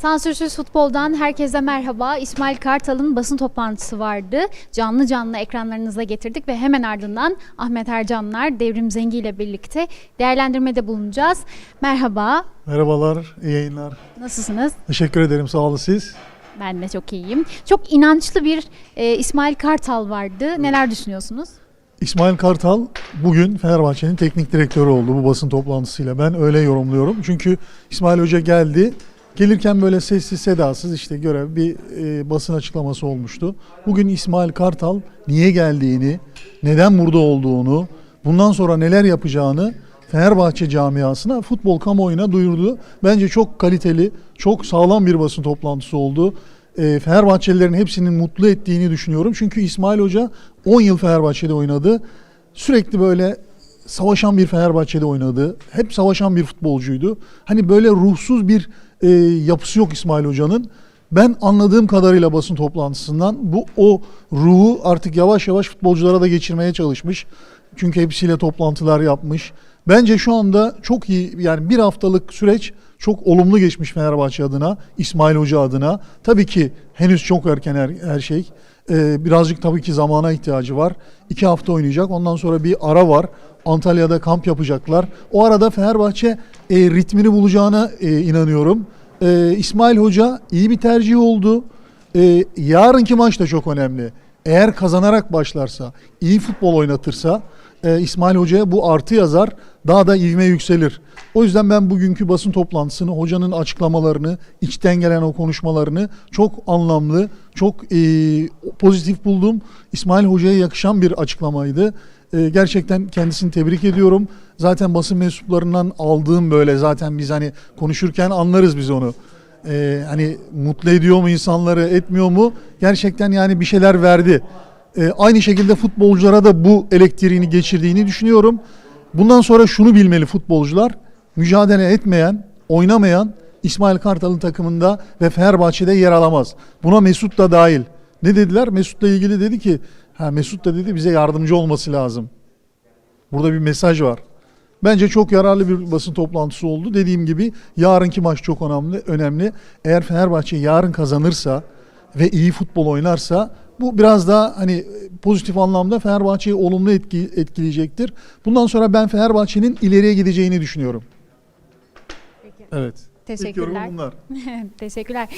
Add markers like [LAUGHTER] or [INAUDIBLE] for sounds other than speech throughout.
Sansürsüz futboldan herkese merhaba. İsmail Kartal'ın basın toplantısı vardı. Canlı canlı ekranlarınıza getirdik ve hemen ardından Ahmet Ercanlar, Devrim Zengi ile birlikte değerlendirmede bulunacağız. Merhaba, Merhabalar, iyi yayınlar. nasılsınız? Teşekkür ederim, sağ olun siz. Ben de çok iyiyim. Çok inançlı bir e, İsmail Kartal vardı. Neler düşünüyorsunuz? İsmail Kartal bugün Fenerbahçe'nin teknik direktörü oldu bu basın toplantısıyla. Ben öyle yorumluyorum. Çünkü İsmail Hoca geldi. Gelirken böyle sessiz sedasız işte görev bir e, basın açıklaması olmuştu. Bugün İsmail Kartal niye geldiğini, neden burada olduğunu, bundan sonra neler yapacağını Fenerbahçe camiasına, futbol kamuoyuna duyurdu. Bence çok kaliteli, çok sağlam bir basın toplantısı oldu. E, Fenerbahçelilerin hepsinin mutlu ettiğini düşünüyorum. Çünkü İsmail Hoca 10 yıl Fenerbahçe'de oynadı. Sürekli böyle savaşan bir Fenerbahçe'de oynadı. Hep savaşan bir futbolcuydu. Hani böyle ruhsuz bir e, yapısı yok İsmail Hoca'nın. Ben anladığım kadarıyla basın toplantısından bu o ruhu artık yavaş yavaş futbolculara da geçirmeye çalışmış. Çünkü hepsiyle toplantılar yapmış. Bence şu anda çok iyi yani bir haftalık süreç çok olumlu geçmiş Fenerbahçe adına, İsmail Hoca adına. Tabii ki henüz çok erken her, her şey. Ee, birazcık tabii ki zamana ihtiyacı var. İki hafta oynayacak. Ondan sonra bir ara var. Antalya'da kamp yapacaklar. O arada Fenerbahçe e, ritmini bulacağına e, inanıyorum. E, İsmail Hoca iyi bir tercih oldu. E, yarınki maç da çok önemli. Eğer kazanarak başlarsa, iyi futbol oynatırsa e, İsmail Hoca'ya bu artı yazar. Daha da ivme yükselir. O yüzden ben bugünkü basın toplantısını, hocanın açıklamalarını, içten gelen o konuşmalarını çok anlamlı, çok e, pozitif buldum. İsmail Hoca'ya yakışan bir açıklamaydı. E, gerçekten kendisini tebrik ediyorum. Zaten basın mensuplarından aldığım böyle zaten biz hani konuşurken anlarız biz onu. E, hani mutlu ediyor mu insanları, etmiyor mu? Gerçekten yani bir şeyler verdi. E, aynı şekilde futbolculara da bu elektriğini geçirdiğini düşünüyorum. Bundan sonra şunu bilmeli futbolcular. Mücadele etmeyen, oynamayan İsmail Kartal'ın takımında ve Fenerbahçe'de yer alamaz. Buna Mesut da dahil. Ne dediler? Mesut'la ilgili dedi ki, ha Mesut da dedi bize yardımcı olması lazım. Burada bir mesaj var. Bence çok yararlı bir basın toplantısı oldu. Dediğim gibi yarınki maç çok önemli. önemli. Eğer Fenerbahçe yarın kazanırsa ve iyi futbol oynarsa bu biraz daha hani pozitif anlamda Fenerbahçe'yi olumlu etki, etkileyecektir. Bundan sonra ben Fenerbahçe'nin ileriye gideceğini düşünüyorum. Evet. İlk Teşekkürler. bunlar. [LAUGHS] Teşekkürler.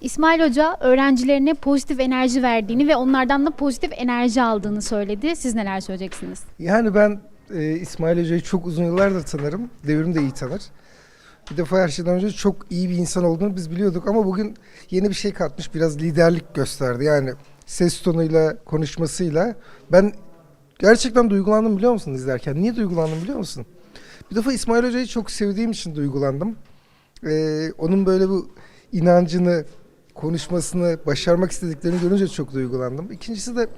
İsmail Hoca öğrencilerine pozitif enerji verdiğini ve onlardan da pozitif enerji aldığını söyledi. Siz neler söyleyeceksiniz? Yani ben e, İsmail Hoca'yı çok uzun yıllardır tanırım. Devrim de iyi tanır. Bir defa her şeyden önce çok iyi bir insan olduğunu biz biliyorduk ama bugün yeni bir şey katmış. Biraz liderlik gösterdi. Yani ses tonuyla, konuşmasıyla. Ben gerçekten duygulandım biliyor musun izlerken? Niye duygulandım biliyor musun? Bir defa İsmail Hoca'yı çok sevdiğim için duygulandım. Ee, onun böyle bu inancını, konuşmasını, başarmak istediklerini görünce çok duygulandım. İkincisi de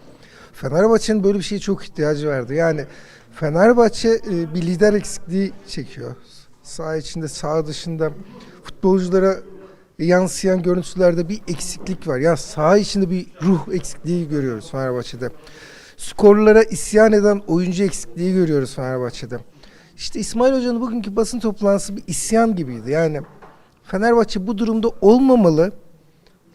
Fenerbahçe'nin böyle bir şeye çok ihtiyacı vardı. Yani Fenerbahçe e, bir lider eksikliği çekiyor. Sağ içinde, sağ dışında futbolculara yansıyan görüntülerde bir eksiklik var. Yani sağ içinde bir ruh eksikliği görüyoruz Fenerbahçe'de. Skorlara isyan eden oyuncu eksikliği görüyoruz Fenerbahçe'de. İşte İsmail Hoca'nın bugünkü basın toplantısı bir isyan gibiydi. Yani Fenerbahçe bu durumda olmamalı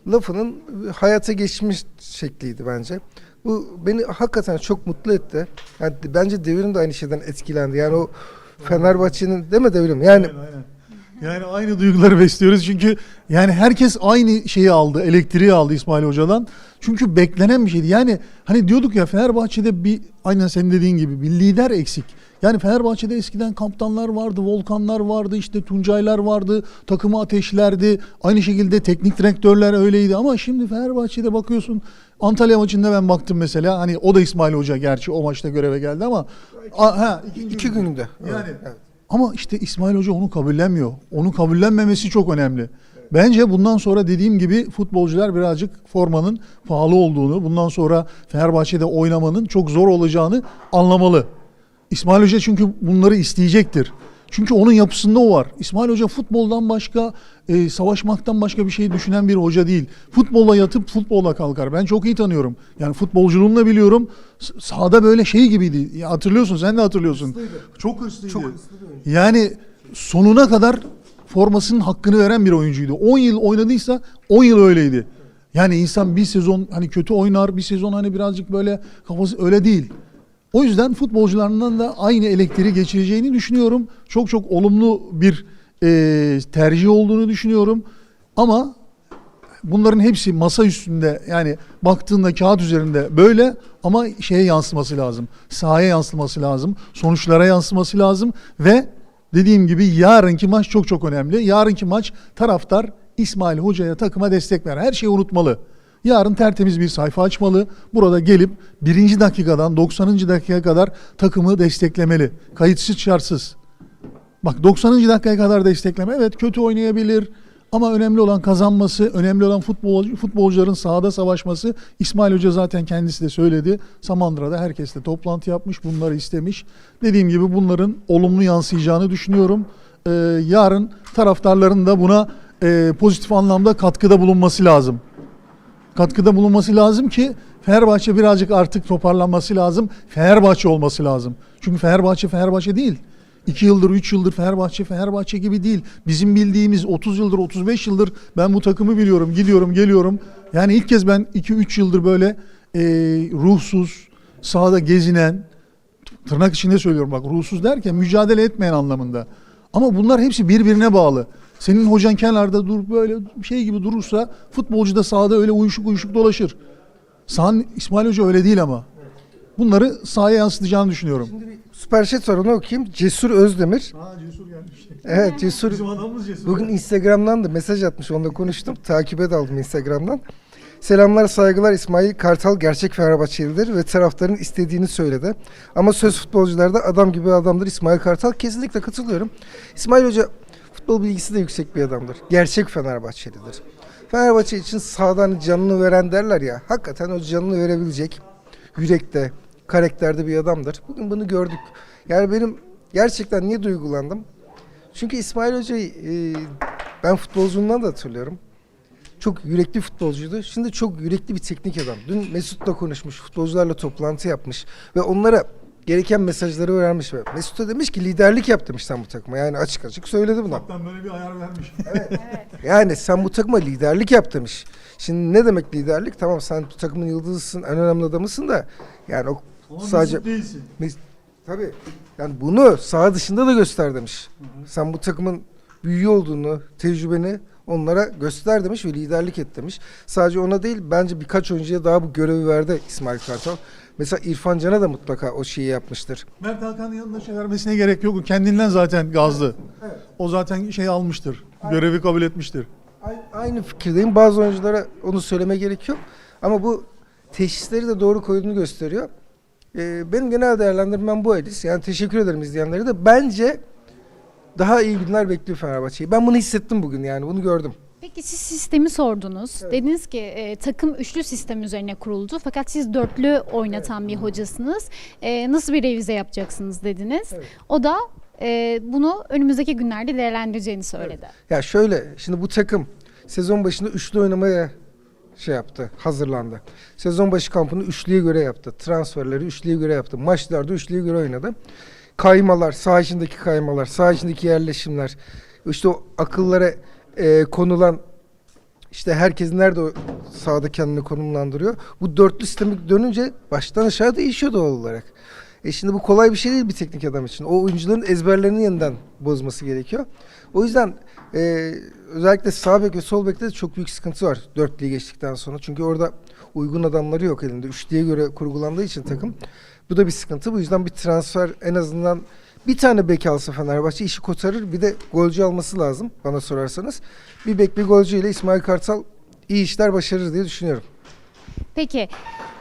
lafının hayata geçmiş şekliydi bence. Bu beni hakikaten çok mutlu etti. Yani bence Devrim de aynı şeyden etkilendi. Yani o Fenerbahçe'nin değil mi Devrim? Yani. Yani aynı duyguları besliyoruz çünkü yani herkes aynı şeyi aldı, elektriği aldı İsmail Hoca'dan. Çünkü beklenen bir şeydi. Yani hani diyorduk ya Fenerbahçe'de bir aynen senin dediğin gibi bir lider eksik. Yani Fenerbahçe'de eskiden kaptanlar vardı, Volkanlar vardı, işte Tuncaylar vardı, takımı ateşlerdi. Aynı şekilde teknik direktörler öyleydi ama şimdi Fenerbahçe'de bakıyorsun Antalya maçında ben baktım mesela hani o da İsmail Hoca gerçi o maçta göreve geldi ama a, ha, ikinci iki günde. Yani Evet. ama işte İsmail Hoca onu kabullenmiyor. Onu kabullenmemesi çok önemli. Bence bundan sonra dediğim gibi futbolcular birazcık formanın pahalı olduğunu, bundan sonra Fenerbahçe'de oynamanın çok zor olacağını anlamalı. İsmail Hoca çünkü bunları isteyecektir. Çünkü onun yapısında o var. İsmail Hoca futboldan başka, e, savaşmaktan başka bir şey düşünen bir hoca değil. Futbolla yatıp futbolla kalkar. Ben çok iyi tanıyorum. Yani futbolculuğunu da biliyorum. Sahada böyle şey gibiydi. Ya hatırlıyorsun, sen de hatırlıyorsun. Çok hırslıydı. Çok hırslı bir oyuncu. Yani sonuna kadar formasının hakkını veren bir oyuncuydu. 10 yıl oynadıysa 10 yıl öyleydi. Yani insan bir sezon hani kötü oynar, bir sezon hani birazcık böyle kafası öyle değil. O yüzden futbolcularından da aynı elektriği geçireceğini düşünüyorum. Çok çok olumlu bir e, tercih olduğunu düşünüyorum. Ama bunların hepsi masa üstünde yani baktığında kağıt üzerinde böyle ama şeye yansıması lazım. Sahaya yansıması lazım. Sonuçlara yansıması lazım ve dediğim gibi yarınki maç çok çok önemli. Yarınki maç taraftar İsmail Hoca'ya takıma destek ver. Her şeyi unutmalı. Yarın tertemiz bir sayfa açmalı. Burada gelip birinci dakikadan 90. dakikaya kadar takımı desteklemeli. Kayıtsız şartsız. Bak 90. dakikaya kadar destekleme. Evet kötü oynayabilir ama önemli olan kazanması, önemli olan futbol, futbolcuların sahada savaşması. İsmail Hoca zaten kendisi de söyledi. Samandıra'da herkesle toplantı yapmış, bunları istemiş. Dediğim gibi bunların olumlu yansıyacağını düşünüyorum. Ee, yarın taraftarların da buna e, pozitif anlamda katkıda bulunması lazım katkıda bulunması lazım ki Fenerbahçe birazcık artık toparlanması lazım. Fenerbahçe olması lazım. Çünkü Fenerbahçe Fenerbahçe değil. 2 yıldır, 3 yıldır Fenerbahçe Fenerbahçe gibi değil. Bizim bildiğimiz 30 yıldır, 35 yıldır ben bu takımı biliyorum. Gidiyorum, geliyorum. Yani ilk kez ben 2-3 yıldır böyle e, ruhsuz, sahada gezinen, tırnak içinde söylüyorum bak ruhsuz derken mücadele etmeyen anlamında. Ama bunlar hepsi birbirine bağlı. Senin hocan kenarda dur böyle şey gibi durursa futbolcu da sahada öyle uyuşuk uyuşuk dolaşır. Sahan İsmail Hoca öyle değil ama. Bunları sahaya yansıtacağını düşünüyorum. Şimdi bir süper chat var onu okuyayım. Cesur Özdemir. Aa Cesur gelmiş. Evet Cesur. adamımız Cesur. Bugün Instagram'dan da mesaj atmış. Onunla konuştum. Takibe de aldım Instagram'dan. Selamlar saygılar İsmail Kartal gerçek Fenerbahçelidir ve taraftarın istediğini söyledi. Ama söz futbolcularda adam gibi adamdır İsmail Kartal. Kesinlikle katılıyorum. İsmail Hoca futbol bilgisi de yüksek bir adamdır. Gerçek Fenerbahçelidir. Fenerbahçe için sağdan canını veren derler ya. Hakikaten o canını verebilecek yürekte, karakterde bir adamdır. Bugün bunu gördük. Yani benim gerçekten niye duygulandım? Çünkü İsmail Hoca'yı e, ben futbolculuğundan da hatırlıyorum. Çok yürekli futbolcuydu. Şimdi çok yürekli bir teknik adam. Dün Mesut'la konuşmuş, futbolcularla toplantı yapmış ve onlara gereken mesajları vermiş ve Mesut'a demiş ki liderlik yap demiş sen bu takıma. Yani açık açık söyledi bunu. Kaptan böyle bir ayar vermiş. [LAUGHS] Yani sen bu takıma liderlik yap demiş. Şimdi ne demek liderlik? Tamam sen bu takımın yıldızısın, en önemli adamısın da yani o Ama sadece Mesut değilsin. Mes- Tabii. Yani bunu saha dışında da göster demiş. Sen bu takımın büyüğü olduğunu, tecrübeni onlara göster demiş ve liderlik et demiş. Sadece ona değil bence birkaç oyuncuya daha bu görevi verdi İsmail Kartal. Mesela İrfan Can'a da mutlaka o şeyi yapmıştır. Mert Hakan'ın yanında şey vermesine gerek yok. Kendinden zaten gazlı. O zaten şey almıştır. Görevi kabul etmiştir. Aynı fikirdeyim. Bazı oyunculara onu söyleme gerek yok. Ama bu teşhisleri de doğru koyduğunu gösteriyor. Ee, benim genel değerlendirmem bu Edis. Yani teşekkür ederim izleyenlere de. Bence daha iyi günler bekliyor Fenerbahçe'yi. Ben bunu hissettim bugün yani bunu gördüm. Peki siz sistemi sordunuz. Dediniz ki e, takım üçlü sistem üzerine kuruldu. Fakat siz dörtlü oynatan bir hocasınız. E, nasıl bir revize yapacaksınız dediniz. Evet. O da e, bunu önümüzdeki günlerde değerlendireceğini söyledi. Ya şöyle şimdi bu takım sezon başında üçlü oynamaya şey yaptı, hazırlandı. Sezon başı kampını üçlüye göre yaptı. Transferleri üçlüye göre yaptı. Maçlarda üçlüye göre oynadı. Kaymalar, saha içindeki kaymalar, saha içindeki yerleşimler, işte o akıllara e, konulan işte herkes nerede o sahada kendini konumlandırıyor. Bu dörtlü sistemi dönünce baştan aşağı değişiyor doğal olarak. E şimdi bu kolay bir şey değil bir teknik adam için. O oyuncuların ezberlerini yeniden bozması gerekiyor. O yüzden e, özellikle sağ bek ve sol bekte de çok büyük sıkıntı var dörtlüğü geçtikten sonra. Çünkü orada uygun adamları yok elinde. Üçlüye göre kurgulandığı için takım. Bu da bir sıkıntı. Bu yüzden bir transfer en azından bir tane bek alsa Fenerbahçe işi kotarır. Bir de golcü alması lazım bana sorarsanız. Bir bek bir golcü ile İsmail Kartal iyi işler başarır diye düşünüyorum. Peki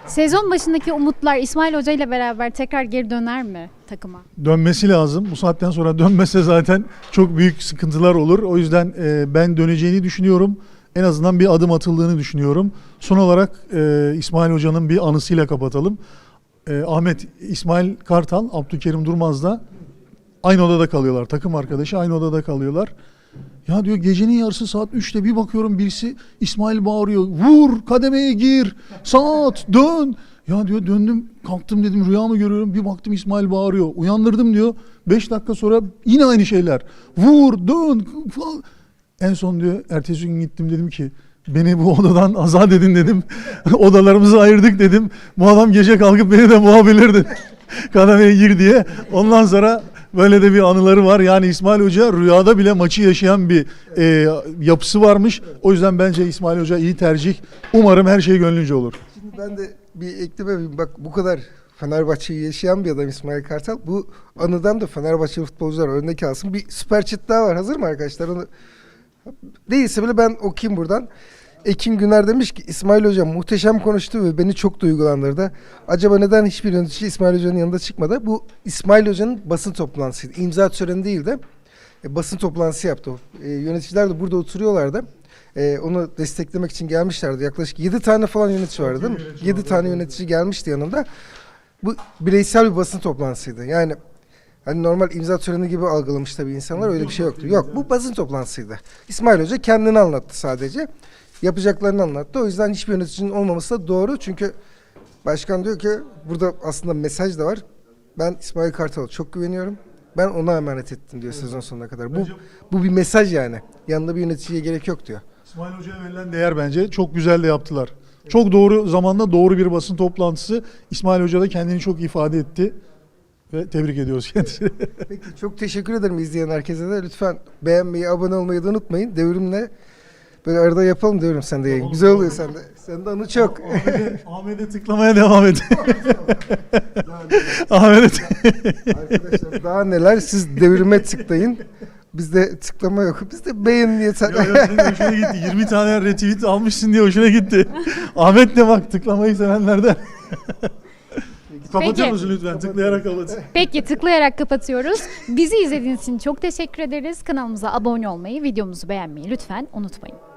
sezon başındaki umutlar İsmail Hoca ile beraber tekrar geri döner mi takıma? dönmesi lazım. Bu saatten sonra dönmese zaten çok büyük sıkıntılar olur. O yüzden e, ben döneceğini düşünüyorum. En azından bir adım atıldığını düşünüyorum. Son olarak e, İsmail Hoca'nın bir anısıyla kapatalım. E, Ahmet İsmail Kartal, Abdülkerim Durmaz da aynı odada kalıyorlar. Takım arkadaşı aynı odada kalıyorlar. Ya diyor gecenin yarısı saat 3'te bir bakıyorum birisi İsmail bağırıyor. Vur kademeye gir. Saat dön. Ya diyor döndüm kalktım dedim rüya mı görüyorum bir baktım İsmail bağırıyor. Uyandırdım diyor. 5 dakika sonra yine aynı şeyler. Vur dön falan. En son diyor ertesi gün gittim dedim ki beni bu odadan azat edin dedim. [LAUGHS] Odalarımızı ayırdık dedim. Bu adam gece kalkıp beni de boğabilirdi. [LAUGHS] Kademeye gir diye. Ondan sonra böyle de bir anıları var. Yani İsmail Hoca rüyada bile maçı yaşayan bir e, yapısı varmış. O yüzden bence İsmail Hoca iyi tercih. Umarım her şey gönlünce olur. Şimdi ben de bir ekleme yapayım. Bak bu kadar Fenerbahçe'yi yaşayan bir adam İsmail Kartal. Bu anıdan da Fenerbahçe futbolcular örnek alsın. Bir süper chat daha var. Hazır mı arkadaşlar? Onu değilse bile ben okuyayım buradan. Ekin Güner demiş ki İsmail Hocam muhteşem konuştu ve beni çok duygulandırdı. Acaba neden hiçbir yönetici İsmail Hoca'nın yanında çıkmadı? Bu İsmail Hoca'nın basın toplantısıydı. İmza töreni değil de e, basın toplantısı yaptı. E, yöneticiler de burada oturuyorlardı. E, onu desteklemek için gelmişlerdi. Yaklaşık 7 tane falan yönetici vardı değil mi? 7 tane yönetici gelmişti yanında. Bu bireysel bir basın toplantısıydı. Yani hani normal imza töreni gibi algılamış tabii insanlar öyle bir şey yoktu. Yok bu basın toplantısıydı. İsmail Hoca kendini anlattı sadece. Yapacaklarını anlattı. O yüzden hiçbir yöneticinin olmaması da doğru. Çünkü başkan diyor ki burada aslında mesaj da var. Ben İsmail Kartal'a çok güveniyorum. Ben ona emanet ettim diyor sezon sonuna kadar. Bu bu bir mesaj yani. Yanında bir yöneticiye gerek yok diyor. İsmail Hoca'ya verilen değer bence çok güzel de yaptılar. Çok doğru zamanda doğru bir basın toplantısı. İsmail Hoca da kendini çok ifade etti. Ve tebrik ediyoruz kendisini. Peki çok teşekkür ederim izleyen herkese de. Lütfen beğenmeyi, abone olmayı da unutmayın. Devrimle böyle arada yapalım devrim sen de yayın. Güzel oluyor sende. Sende anı çok. Ahmet'e, Ahmet'e tıklamaya devam et. Ahmet'e Arkadaşlar daha neler siz devrime tıklayın. Bizde tıklama yok. Bizde beğenin yeter. Ya, ya, senin hoşuna gitti. 20 tane retweet almışsın diye hoşuna gitti. Ahmet de bak tıklamayı sevenlerden. Kapatır Peki. mısın lütfen? Tıklayarak kapat. Peki tıklayarak kapatıyoruz. Bizi izlediğiniz için çok teşekkür ederiz. Kanalımıza abone olmayı, videomuzu beğenmeyi lütfen unutmayın.